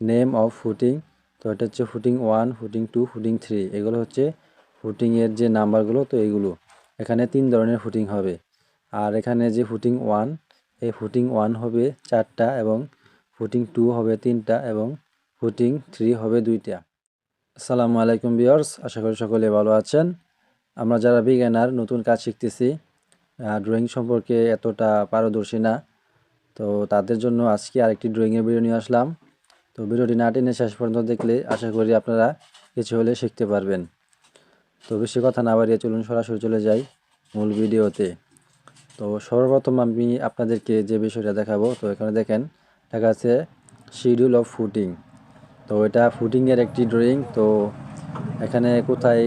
Name of footing তো এটা হচ্ছে footing one footing two footing three এগুলো হচ্ছে ফুটিংয়ের যে নাম্বারগুলো তো এগুলো। এখানে তিন ধরনের ফুটিং হবে। আর এখানে যে ফুটিং ওয়ান এই ফুটিং ওয়ান হবে চারটা এবং ফুটিং টু হবে তিনটা এবং ফুটিং থ্রি হবে দুইটা। আসসালামু আলাইকুম বিয়ার্স আশা করি সকলে ভালো আছেন। আমরা যারা বিজ্ঞানার নতুন কাজ শিখতেছি ড্রয়িং সম্পর্কে এতটা পারদর্শী না, তো তাদের জন্য আজকে আরেকটি ড্রয়িংয়ের ভিডিও নিয়ে আসলাম। তো ভিডিওটি না টেনে শেষ পর্যন্ত দেখলে আশা করি আপনারা কিছু হলে শিখতে পারবেন। তো বেশি কথা না বাড়িয়ে চলুন, সরাসরি চলে যাই মূল ভিডিওতে। তো সর্বপ্রথম আমি আপনাদেরকে যে বিষয়টা দেখাবো, তো এখানে দেখেন দেখা আছে শিডিউল অফ ফুটিং। তো এটা ফুটিংয়ের একটি ড্রয়িং, তো এখানে কোথায়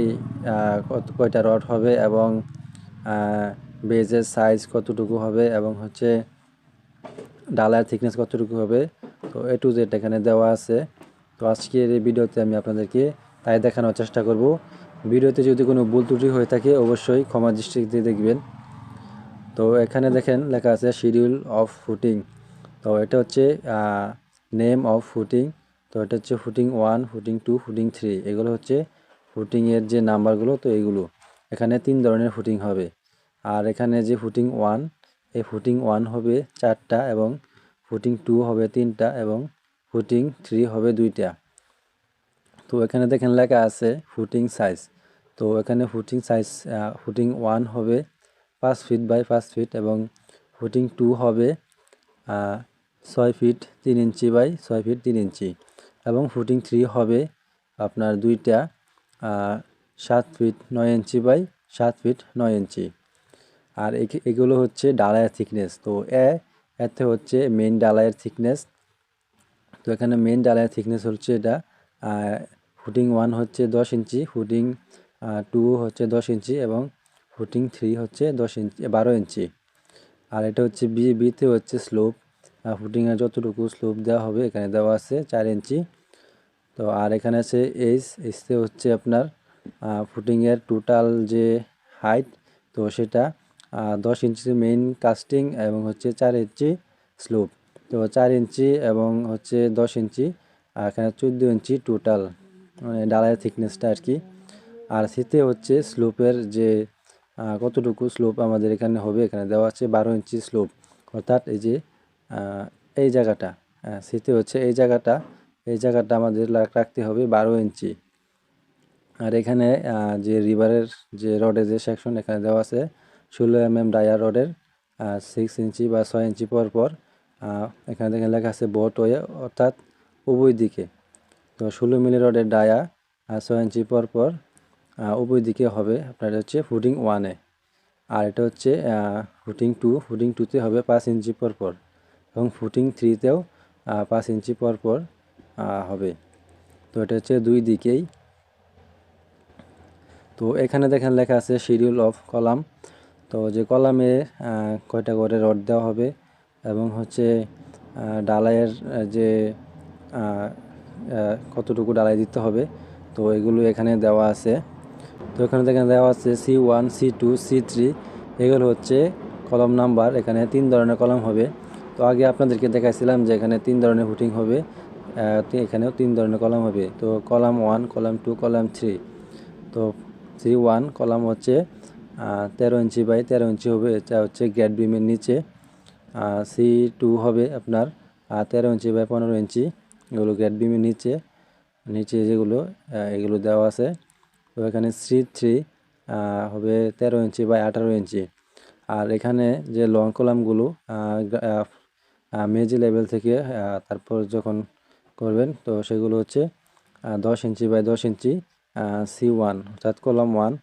কয়টা রড হবে এবং বেজের সাইজ কতটুকু হবে এবং হচ্ছে ডালার থিকনেস কতটুকু হবে তো এ টু জেড এখানে দেওয়া আছে। তো আজকের এই ভিডিওতে আমি আপনাদেরকে তাই দেখানোর চেষ্টা করব। ভিডিওতে যদি কোনো ভুল ত্রুটি হয়ে থাকে, অবশ্যই ক্ষমা দৃষ্টিতে দেখবেন। তো এখানে দেখেন লেখা আছে শিডিউল অফ ফুটিং তো এটা হচ্ছে নেম অফ ফুটিং তো এটা হচ্ছে footing one footing two footing three এগুলো হচ্ছে ফুটিংয়ের যে নাম্বারগুলো তো এগুলো। এখানে তিন ধরনের ফুটিং হবে। আর এখানে যে ফুটিং ওয়ান এই ফুটিং ওয়ান হবে চারটা এবং ফুটিং টু হবে তিনটা এবং ফুটিং থ্রি হবে দুইটা। তো এখানে দেখেন লেখা আছে ফুটিং সাইজ তো এখানে ফুটিং সাইজ ফুটিং ওয়ান হবে পাঁচ ফিট বাই পাঁচ ফিট এবং ফুটিং টু হবে ছয় ফিট তিন ইঞ্চি বাই ছয় ফিট তিন ইঞ্চি। এবং ফুটিং থ্রি হবে আপনার দুইটা সাত ফিট নয় ইঞ্চি বাই সাত ফিট নয় ইঞ্চি। আর এগুলো হচ্ছে ডালায়ের থিকনেস তো এ এতে হচ্ছে মেন ডালায়ের থিকনেস তো এখানে মেন ডালায়ের থিকনেস হচ্ছে এটা। ফুটিং ওয়ান হচ্ছে দশ ইঞ্চি ফুটিং টু হচ্ছে দশ ইঞ্চি এবং ফুটিং থ্রি হচ্ছে দশ ইঞ্চি, বারো ইঞ্চি। আর এটা হচ্ছে বি বিতে হচ্ছে স্লোপ ফুটিংয়ের যতটুকু স্লোপ দেওয়া হবে এখানে দেওয়া আছে চার ইঞ্চি। তো আর এখানে আছে এইচ এইচতে হচ্ছে আপনার ফুটিংয়ের টোটাল যে হাইট তো সেটা দশ ইঞ্চি মেইন কাস্টিং এবং হচ্ছে চার ইঞ্চি স্লোপ তো চার ইঞ্চি এবং হচ্ছে দশ ইঞ্চি আর এখানে চোদ্দ ইঞ্চি টোটাল মানে ডালায়ের থিকনেসটা আর কি। আর শীতে হচ্ছে স্লোপের যে কতটুকু স্লোপ আমাদের এখানে হবে, এখানে দেওয়া আছে বারো ইঞ্চি স্লোপ অর্থাৎ এই যে এই জায়গাটা শীতে হচ্ছে এই জায়গাটা এই জায়গাটা আমাদের রাখতে হবে বারো ইঞ্চি আর এখানে যে রিভারের যে রডের যে সেকশন এখানে দেওয়া আছে ষোলো এম এম ডায়ার রডের সিক্স ইঞ্চি বা ছয় ইঞ্চি পর পর এখানে দেখেন লেখা আছে বোট ওয়ে অর্থাৎ উভয় দিকে। তো ষোলো মিলি রডের ডায়া ছয় ইঞ্চি পর পর উভয় দিকে হবে। আপনার হচ্ছে ফুটিং ওয়ানে আর এটা হচ্ছে ফুটিং টু ফুটিং টুতে হবে পাঁচ ইঞ্চি পর পর। এবং ফুটিং থ্রিতেও পাঁচ ইঞ্চি পর পর হবে। তো এটা হচ্ছে দুই দিকেই। তো এখানে দেখেন লেখা আছে শিডিউল অফ কলাম তো যে কলামে কয়টা করে রড দেওয়া হবে এবং হচ্ছে ডালাইয়ের যে কতটুকু ডালাই দিতে হবে, তো এগুলো এখানে দেওয়া আছে। তো এখানে দেখেন দেওয়া আছে C one C two C three এগুলো হচ্ছে কলম নাম্বার, এখানে তিন ধরনের কলম হবে। তো আগে আপনাদেরকে দেখাইছিলাম যে এখানে তিন ধরনের হুটিং হবে এখানেও তিন ধরনের কলম হবে। তো column one column two column three তো সি ওয়ান কলাম হচ্ছে তেরো ইঞ্চি বাই তেরো ইঞ্চি হবে, এটা হচ্ছে গ্যাট বিমের নিচে। সি টু হবে আপনার তেরো ইঞ্চি বাই পনেরো ইঞ্চি, এগুলো গ্যাট বিমের নিচে। নিচে যেগুলো এগুলো দেওয়া আছে। তো এখানে সি থ্রি হবে তেরো ইঞ্চি বাই আঠারো ইঞ্চি। আর এখানে যে লং কলামগুলো মেজি লেভেল থেকে তারপর যখন করবেন, তো সেগুলো হচ্ছে দশ ইঞ্চি বাই দশ ইঞ্চি সি ওয়ান অর্থাৎ কলম ওয়ান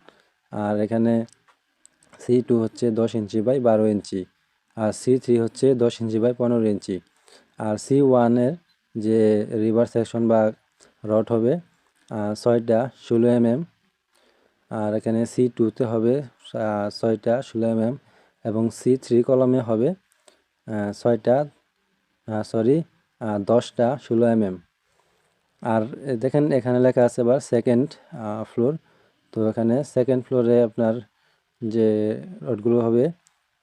আর এখানে সি টু হচ্ছে দশ ইঞ্চি বাই বারো ইঞ্চি আর সি থ্রি হচ্ছে দশ ইঞ্চি বাই পনেরো ইঞ্চি। আর সি ওয়ানের যে রিভার সেকশন বা রড হবে ছয়টা ষোলো এম এম আর এখানে সি টুতে হবে ছয়টা ষোলো এম এম এবং সি থ্রি কলমে হবে ছয়টা সরি দশটা ষোলো এম এম আর দেখেন এখানে লেখা আছে এবার সেকেন্ড ফ্লোর তো এখানে সেকেন্ড ফ্লোরে আপনার যে রডগুলো হবে,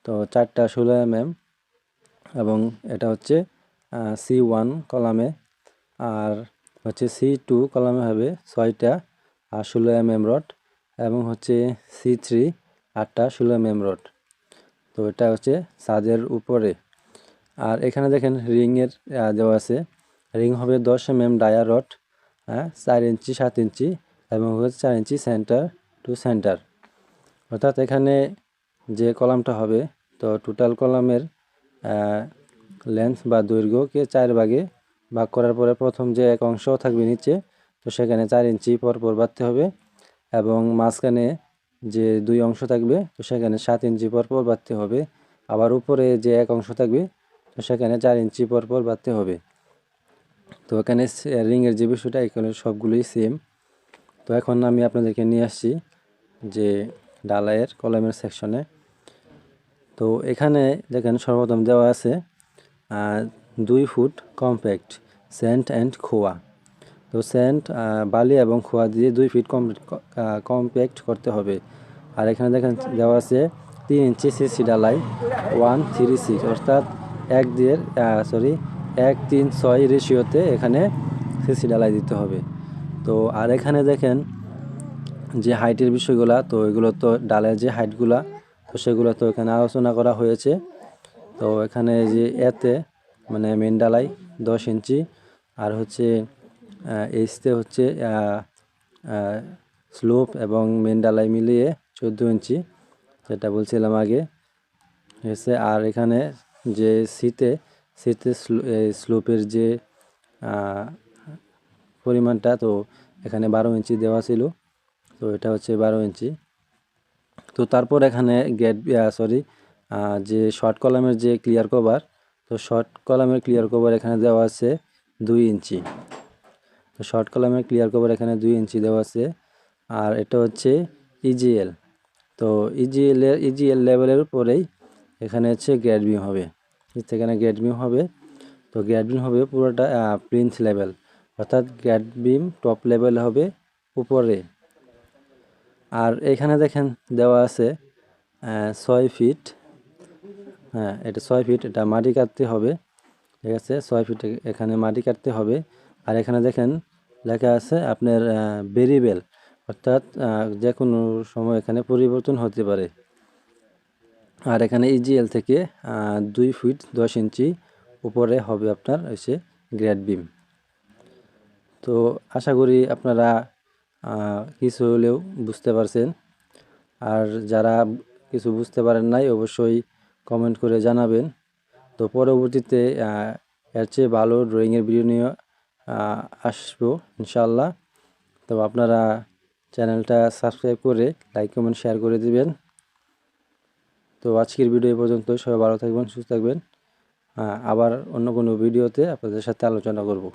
তো চারটা ষোলো এম এম এবং এটা হচ্ছে সি ওয়ান কলামে আর হচ্ছে সি টু কলামে হবে ছয়টা আর ষোলো এম এম রড এবং হচ্ছে সি থ্রি আটটা ষোলো এম এম রড। তো এটা হচ্ছে ছাদের উপরে। আর এখানে দেখেন রিংয়ের দেওয়া আছে। রিং হবে দশ এম এম ডায়া রড হ্যাঁ চার ইঞ্চি সাত ইঞ্চি এবং হচ্ছে চার ইঞ্চি সেন্টার টু সেন্টার। অর্থাৎ এখানে যে কলামটা হবে, তো টোটাল কলামের লেন্থ বা দৈর্ঘ্যকে চার ভাগে ভাগ করার পরে প্রথম যে এক অংশ থাকবে নিচে, তো সেখানে চার ইঞ্চি পর পর বাড়তে হবে এবং মাঝখানে যে দুই অংশ থাকবে, তো সেখানে সাত ইঞ্চি পর পর বাড়তে হবে। আবার উপরে যে এক অংশ থাকবে, তো সেখানে চার ইঞ্চি পর পর বাড়তে হবে। তো এখানে রিংয়ের যে বিষয়টা, এখানে সবগুলোই সেম তো এখন আমি আপনাদেরকে নিয়ে আসছি যে ডালাইয়ের কলমের সেকশনে। তো এখানে দেখেন সর্বপ্রথম দেওয়া আছে দুই ফুট কম্প্যাক্ট সেন্ট অ্যান্ড খোয়া। তো সেন্ট বালি এবং খোয়া দিয়ে দুই ফিট কম্প্যাক্ট করতে হবে। আর এখানে দেখেন দেওয়া আছে তিন ইঞ্চি সিসি ডালাই, ওয়ান থ্রি সিক্স, অর্থাৎ এক দিয়ে সরি, এক তিন ছয় রেশিওতে এখানে সিসি ডালাই দিতে হবে। তো আর এখানে দেখেন যে হাইটের বিষয়গুলা, তো এগুলো তো ডালের যে হাইটগুলা, তো সেগুলো তো এখানে আলোচনা করা হয়েছে। তো এখানে যে এতে মানে মেন ডালাই দশ ইঞ্চি, আর হচ্ছে এইচতে হচ্ছে স্লোপ এবং মেন ডালাই মিলিয়ে চোদ্দ ইঞ্চি, যেটা বলছিলাম আগে। হয়েছে আর এখানে যে শীতে শীতে স্লোপের যে পরিমাণটা, তো এখানে বারো ইঞ্চি দেওয়া ছিল। তো এটা হচ্ছে বারো ইঞ্চি। তো তারপর এখানে গেট সরি যে শর্ট কলামের যে ক্লিয়ার কভার তো শর্ট কলামের ক্লিয়ার কভার এখানে দেওয়া আছে দুই ইঞ্চি। তো শর্ট কলামের ক্লিয়ার কভার এখানে দুই ইঞ্চি দেওয়া আছে। আর এটা হচ্ছে ইজিএল তো ইজিএল ইজিএল লেভেলের উপরেই এখানে হচ্ছে গ্রেড বিম হবে। সেখানে গ্রেড বিম হবে। তো গ্রেড বিম হবে পুরোটা প্রিন্স লেভেল অর্থাৎ গ্রেড বিম টপ লেভেল হবে উপরে। আর এখানে দেখেন দেওয়া আছে ছয় ফিট। হ্যাঁ এটা ছয় ফিট, এটা মাটি কাটতে হবে, ঠিক আছে? ছয় ফিট এখানে মাটি কাটতে হবে। আর এখানে দেখেন লেখা আছে আপনার বেরিবেল অর্থাৎ যে কোনো সময় এখানে পরিবর্তন হতে পারে। আর এখানে ইজিএল থেকে দুই ফিট দশ ইঞ্চি উপরে হবে আপনার হচ্ছে গ্রেড বিম তো আশা করি আপনারা কিছু হলেও বুঝতে পারছেন। আর যারা কিছু বুঝতে পারেন নাই, অবশ্যই কমেন্ট করে জানাবেন। তো পরবর্তীতে এর চেয়ে ভালো ড্রয়িংয়ের ভিডিও নিয়ে আসব ইনশাল্লাহ তো আপনারা চ্যানেলটা সাবস্ক্রাইব করে লাইক কমেন্ট শেয়ার করে দিবেন। তো আজকের ভিডিও এ পর্যন্ত। সবাই ভালো থাকবেন, সুস্থ থাকবেন। আবার অন্য কোনো ভিডিওতে আপনাদের সাথে আলোচনা করব।